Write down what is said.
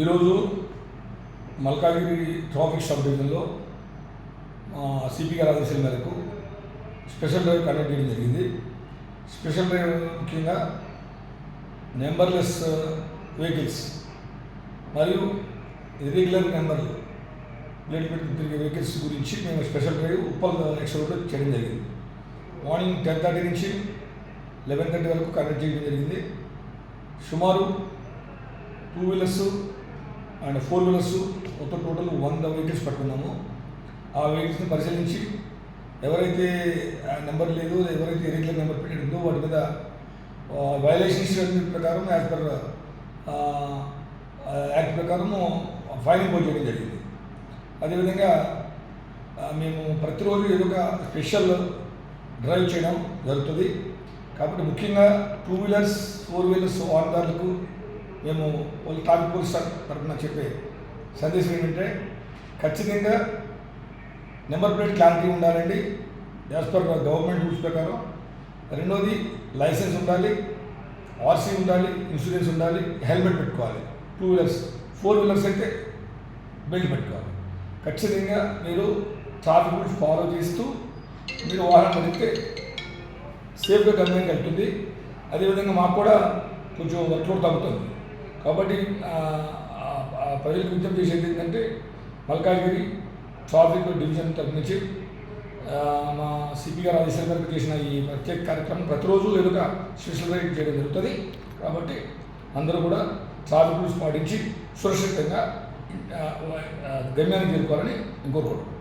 ఈరోజు Malkajgiri traffic sub డివిజన్లో CP గారి ఆదేశాల మేరకు స్పెషల్ డ్రైవ్ కండక్ట్ చేయడం జరిగింది. స్పెషల్ డ్రైవ్ ముఖ్యంగా నెంబర్లెస్ వెహికల్స్ మరియు ఇర్రెగ్యులర్ నెంబర్లు ప్లేట్ పెట్టి తిరిగే వెహికల్స్ గురించి మేము special drive Uppal extra road చేయడం జరిగింది. మార్నింగ్ టెన్ థర్టీ నుంచి లెవెన్ థర్టీ వరకు కండక్ట్ చేయడం జరిగింది. సుమారు two wheelers and four wheelers మొత్తం టోటల్ వంద వెహికల్స్ పట్టుకున్నాము. ఆ వెహికల్స్ని పరిశీలించి ఎవరైతే నెంబర్ లేదు ఎవరైతే ఇరెగ్యులర్ నెంబర్ పెట్టిందో వాటి మీద వైలేషన్స్ ప్రకారం యాజ్ పర్ యాక్ట్ ప్రకారము ఫైన్ ఇంపోజ్ చేయడం జరిగింది. అదేవిధంగా మేము ప్రతిరోజు ఏదో ఒక స్పెషల్ డ్రైవ్ చేయడం జరుగుతుంది. కాబట్టి ముఖ్యంగా టూ వీలర్స్ ఫోర్ వీలర్స్ వాహనదారులకు మేము పోలీస్ ట్రాఫిక్ పోలీస్ తరఫున చెప్పే సందేశం ఏంటంటే ఖచ్చితంగా నెంబర్ ప్లేట్ క్లారిటీ ఉండాలండి. యాజ్ పర్ గవర్నమెంట్ రూల్స్ ప్రకారం. రెండోది లైసెన్స్ ఉండాలి. ఆర్సీ ఉండాలి ఇన్సూరెన్స్ ఉండాలి హెల్మెట్ పెట్టుకోవాలి. టూ వీలర్స్ ఫోర్ వీలర్స్ అయితే బెల్ట్ పెట్టుకోవాలి. ఖచ్చితంగా మీరు ట్రాఫిక్ రూల్స్ ఫాలో చేస్తూ మీరు వాహనం నడిపితే సేఫ్గా గమ్యానికి వెళ్తుంది. అదేవిధంగా మాకు కూడా కొంచెం వర్క్లోడ్ తగ్గుతుంది. కాబట్టి ప్రజలకు విజ్ఞప్తి చేసేది ఏంటంటే మల్కాజ్గిరి ట్రాఫిక్ డివిజన్ తరఫు నుంచి మా సిపి గారు ఆదేశాల మేరకు చేసిన ఈ ప్రత్యేక కార్యక్రమం ప్రతిరోజు ఎదుక స్పెషల్ రైడ్ చేయడం జరుగుతుంది. కాబట్టి అందరూ కూడా ట్రాఫిక్ రూల్స్ పాటించి సురక్షితంగా గమ్యాన్ని చేరుకోవాలని కోరుకుంటున్నాం.